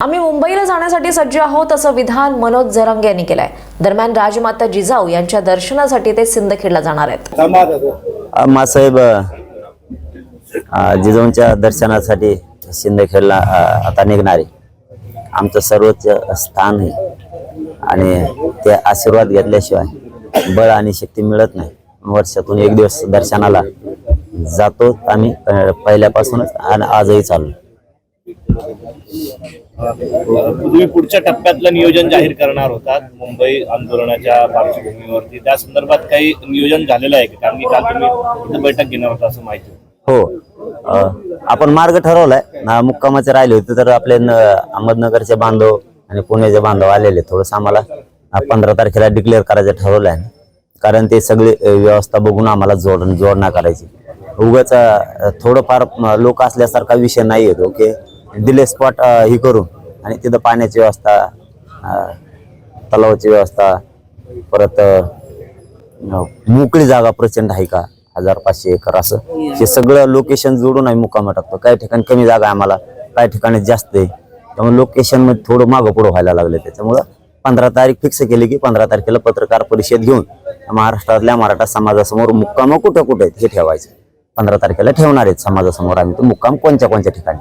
आम्ही मुंबईला जाण्यासाठी सज्ज आहोत असं विधान मनोज जरंगे यांनी केलंय. दरम्यान राजमाता जिजाऊ यांच्या दर्शनासाठी ते सिंदखेडला जाणार आहेत. मासाहेब जिजाऊंच्या दर्शनासाठी शिंदखेडला अ, आता निघणार. आहे आमचं सर्वोच्च स्थान आहे. आणि ते आशीर्वाद घेतल्याशिवाय बळ आणि शक्ती मिळत नाही. वर्षातून एक दिवस दर्शनाला जातो आम्ही पहिल्यापासूनच आणि आजही चालू. तुम्ही पुढच्या टप्प्यातलं नियोजन जाहीर करणार होतात मुंबई आंदोलनाच्या पार्श्वभूमीवरती. त्या संदर्भात काही नियोजन झालेलं आहे का? कारण की काल तुम्ही बैठक घेणार होता असं माहिती हो. आपण मार्ग ठरवलाय. ना मुक्कामाचे राहिले होते तर आपले अहमदनगरचे बांधव आणि पुण्याचे बांधव आलेले थोडंसं आम्हाला पंधरा तारखेला डिक्लेअर करायचं ठरवलं आहे कारण ते सगळे व्यवस्था बघून आम्हाला जोड जोडणा करायची. उगाच थोडंफार लोक असल्यासारखा विषय नाही येतो ओके? दिले स्पॉट ही करू आणि तिथं पाण्याची व्यवस्था तलावाची व्यवस्था परत मोकळी जागा प्रचंड आहे का? हजार पाचशे एकर असं. हे सगळं लोकेशन जोडून आम्ही मुक्काम टाकतो. काही ठिकाणी कमी जागा आहे आम्हाला काही ठिकाणी जास्त आहे. त्यामुळे लोकेशनमध्ये थोडं मागं पुढं व्हायला लागलं त्याच्यामुळं पंधरा तारीख फिक्स केली की पंधरा तारखेला पत्रकार परिषद घेऊन महाराष्ट्रातल्या मराठा समाजासमोर मुक्काम कुठं कुठं आहेत हे ठेवायचं. पंधरा तारखेला ठेवणार आहेत समाजासमोर आम्ही. तो मुक्काम कोणत्या कोणत्या ठिकाणी?